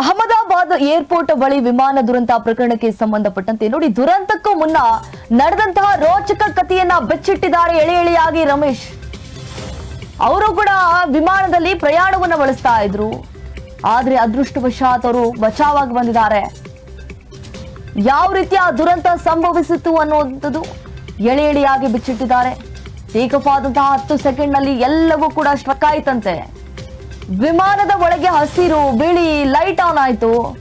Ahmedabad airport ಬಳಿ ವಿಮಾನ ದುರಂತ ಪ್ರಕರಣಕ್ಕೆ ಸಂಬಂಧಪಟ್ಟಂತೆ ನೋಡಿ, ದುರಂತಕ್ಕೂ ಮುನ್ನ ನಡೆದಂತಹ ರೋಚಕ ಕಥೆಯನ್ನ ಬೆಚ್ಚಿಟ್ಟಿದ್ದಾರೆ ಎಳೆ ಎಳೆಯಾಗಿ ರಮೇಶ್. ಅವರು ಕೂಡ ವಿಮಾನದಲ್ಲಿ ಪ್ರಯಾಣವನ್ನ ಬಳಸ್ತಾ ಇದ್ರು. ಆದ್ರೆ ಅದೃಷ್ಟವಶಾತ್ ಅವರು ಬಚಾವಾಗಿ ಬಂದಿದ್ದಾರೆ. ಯಾವ ರೀತಿಯ ದುರಂತ ಸಂಭವಿಸಿತು ಅನ್ನುವಂಥದ್ದು ಎಳೆ ಎಳೆಯಾಗಿ ಬಿಚ್ಚಿಟ್ಟಿದ್ದಾರೆ. ಆದಂತಹ ಹತ್ತು ಸೆಕೆಂಡ್ನಲ್ಲಿ ಎಲ್ಲವೂ ಕೂಡ ಸ್ಟ್ರಕ್ ಆಯ್ತಂತೆ. ವಿಮಾನದ ಒಳಗೆ ಹಸಿರು, ಬಿಳಿ ಲೈಟ್ ಆನ್ ಆಯ್ತು.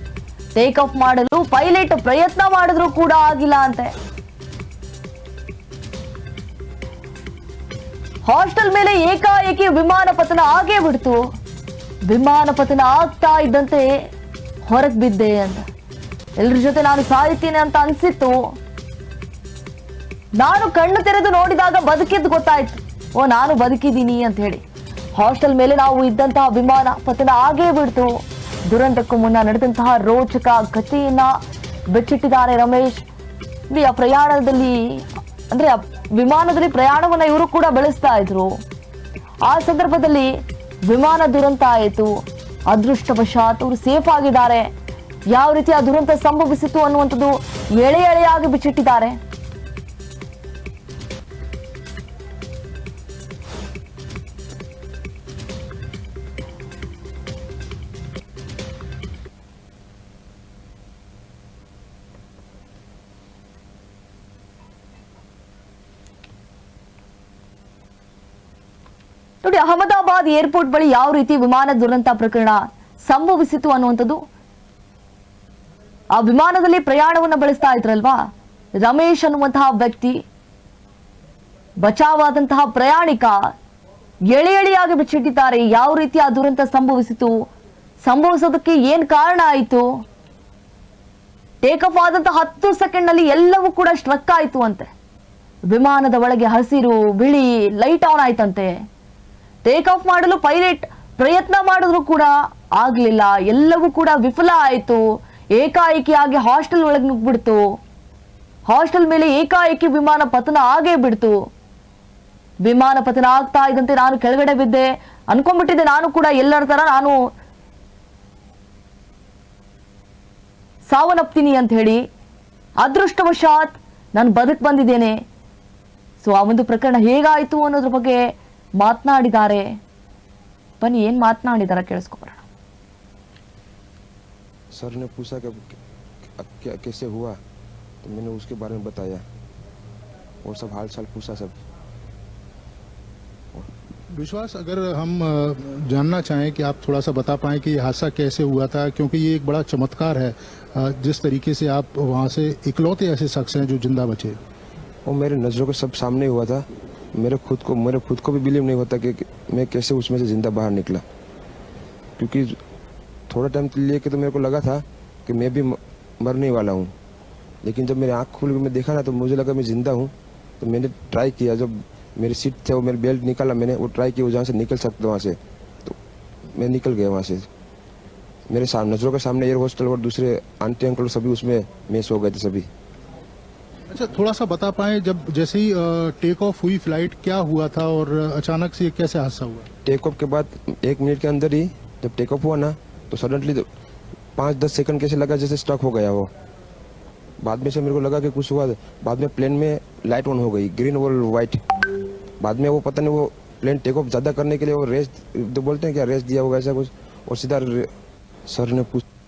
ಟೇಕ್ ಆಫ್ ಮಾಡಲು ಪೈಲಟ್ ಪ್ರಯತ್ನ ಮಾಡಿದ್ರು ಕೂಡ ಆಗಿಲ್ಲ ಅಂತೆ. ಹಾಸ್ಟೆಲ್ ಮೇಲೆ ಏಕಾಏಕಿ ವಿಮಾನ ಪತನ ಆಗೇ ಬಿಡ್ತು. ವಿಮಾನ ಪತನ ಆಗ್ತಾ ಇದ್ದಂತೆ ಹೊರಗೆ ಬಿದ್ದೆ ಅಂತ. ಎಲ್ರ ಜೊತೆ ನಾನು ಸಾಯ್ತೀನಿ ಅಂತ ಅನ್ಸಿತ್ತು. ನಾನು ಕಣ್ಣು ತೆರೆದು ನೋಡಿದಾಗ ಬದುಕಿದ್ದು ಗೊತ್ತಾಯ್ತು. ಓ, ನಾನು ಬದುಕಿದ್ದೀನಿ ಅಂತ ಹೇಳಿ. ಹಾಸ್ಟೆಲ್ ಮೇಲೆ ನಾವು ಇದ್ದಂತಹ ವಿಮಾನ ಪತನ ಆಗೇ ಬಿಡ್ತು. ದುರಂತಕ್ಕೂ ಮುನ್ನ ನಡೆದಂತಹ ರೋಚಕ ಕಥೆಯನ್ನ ಬೆಚ್ಚಿಟ್ಟಿದ್ದಾರೆ ರಮೇಶ್. ಇಲ್ಲಿ ಆ ಪ್ರಯಾಣದಲ್ಲಿ, ಅಂದ್ರೆ ವಿಮಾನದಲ್ಲಿ ಪ್ರಯಾಣವನ್ನ ಇವರು ಕೂಡ ಬೆಳೆಸ್ತಾ ಇದ್ರು. ಆ ಸಂದರ್ಭದಲ್ಲಿ ವಿಮಾನ ದುರಂತ ಆಯಿತು. ಅದೃಷ್ಟವಶಾತ್ ಅವರು ಸೇಫ್ ಆಗಿದ್ದಾರೆ. ಯಾವ ರೀತಿ ಆ ದುರಂತ ಸಂಭವಿಸಿತು ಅನ್ನುವಂಥದ್ದು ಎಳೆ ಎಳೆಯಾಗಿ ಬಿಚ್ಚಿಟ್ಟಿದ್ದಾರೆ. ನೋಡಿ, ಅಹಮದಾಬಾದ್ ಏರ್ಪೋರ್ಟ್ ಬಳಿ ಯಾವ ರೀತಿ ವಿಮಾನ ದುರಂತ ಪ್ರಕರಣ ಸಂಭವಿಸಿತು ಅನ್ನುವಂಥದ್ದು. ಆ ವಿಮಾನದಲ್ಲಿ ಪ್ರಯಾಣವನ್ನ ಬೆಳೆಸ್ತಾ ಇದ್ರಲ್ವಾ? ರಮೇಶ್ ಅನ್ನುವಂತಹ ವ್ಯಕ್ತಿ, ಬಚಾವಾದಂತಹ ಪ್ರಯಾಣಿಕ ಎಳೆ ಎಳೆಯಾಗಿ ಬಿಚ್ಚಿಟ್ಟಿದ್ದಾರೆ. ಯಾವ ರೀತಿ ಆ ದುರಂತ ಸಂಭವಿಸಿತು? ಸಂಭವಿಸೋದಕ್ಕೆ ಏನ್ ಕಾರಣ ಆಯಿತು? ಟೇಕ್ ಆಫ್ ಆದಂತಹ ಹತ್ತು ಸೆಕೆಂಡ್ನಲ್ಲಿ ಎಲ್ಲವೂ ಕೂಡ ಸ್ಟ್ರಕ್ ಆಯಿತು ಅಂತೆ. ವಿಮಾನದ ಒಳಗೆ ಹಸಿರು, ಬಿಳಿ, ಲೈಟ್ ಆನ್ ಆಯ್ತಂತೆ. ಟೇಕ್ ಆಫ್ ಮಾಡಲು ಪೈಲಟ್ ಪ್ರಯತ್ನ ಮಾಡಿದ್ರು ಕೂಡ ಆಗಲಿಲ್ಲ. ಎಲ್ಲವೂ ಕೂಡ ವಿಫಲ ಆಯಿತು. ಏಕಾಏಕಿಯಾಗಿ ಹಾಸ್ಟೆಲ್ ಒಳಗೆ ನುಗ್ಬಿಡ್ತು ಹಾಸ್ಟೆಲ್ ಮೇಲೆ ಏಕಾಏಕಿ ವಿಮಾನ ಪತನ ಆಗೇ ಬಿಡ್ತು. ವಿಮಾನ ಪತನ ಆಗ್ತಾ ಇದ್ದಂತೆ ನಾನು ಕೆಳಗಡೆ ಬಿದ್ದೆ. ಅನ್ಕೊಂಡ್ಬಿಟ್ಟಿದ್ದೆ ನಾನು ಕೂಡ ಎಲ್ಲರ ತರ ನಾನು ಸಾವನ್ನಪ್ತೀನಿ ಅಂತ ಹೇಳಿ ಅದೃಷ್ಟವಶಾತ್ ನಾನು ಬದುಕ್ ಬಂದಿದ್ದೇನೆ. ಸೊ ಆ ಒಂದು ಪ್ರಕರಣ ಹೇಗಾಯಿತು ಅನ್ನೋದ್ರ ಬಗ್ಗೆ ಮಾತನಾಡಿದ್ದಾರೆ ಬನ್ನಿ ಏನ್ ಮಾತನಾಡಿದಾರ ಕೇಳಿಸ್ಕೊಬರೋಣ सर ने पूछा कि अब क्या कैसे हुआ तो मैंने उसके बारे में बताया वो सब हाल चाल पूछा सब विश्वास अगर हम अ, जानना चाहें कि आप थोड़ा सा बता पाएं कि ये हादसा कैसे हुआ था क्योंकि ये एक बड़ा चमत्कार है अ, जिस तरीके से आप वहाँ से इकलौते ऐसे शख्स हैं जो जिंदा बचे वो मेरे नज़रों के सब सामने हुआ था मेरे खुद को, मेरे खुद को भी बिलीव नहीं होता कि मैं कैसे उसमें से ज़िंदा बाहर निकला। क्योंकि थोड़ा टाइम लिए के तो मेरे को लगा था कि मैं भी मरने वाला हूँ। लेकिन जब मेरी आँख खुल के मैं देखा ना तो मुझे लगा मैं ज़िंदा हूँ। तो मैंने ट्राई किया, जब मेरी सीट थे वो मेरे बेल्ट निकाला, मैंने वो ट्राई किया जहाँ से निकल सकते, वहाँ से। तो मैं निकल गया वहाँ से। मेरे सामने नज़रों के सामने एयर हॉस्टल और दूसरे आंटी अंकल सभी उसमें मेस हो गए थे सभी। अच्छा थोड़ा सा बता पाए, जब जैसे ही टेक ऑफ़ हुई फ़्लाइट क्या हुआ था और अचानक से कैसे हादसा हुआ? टेक ऑफ़ के बाद एक मिनट के अंदर ही जब टेक ऑफ़ हुआ ना तो सडनली पाँच दस सेकंड कैसे लगा जैसे स्टक हो गया वो। बाद में से मेरे को लगा कि कुछ हुआ, बाद में प्लेन में लाइट ऑन हो गई ग्रीन और वाइट बाद में वो पता नहीं वो प्लेन टेक ऑफ़ ज़्यादा करने के लिए वो रेस तो बोलते हैं क्या रेस दिया होगा ऐसा कुछ, और सीधा सर ने पूछ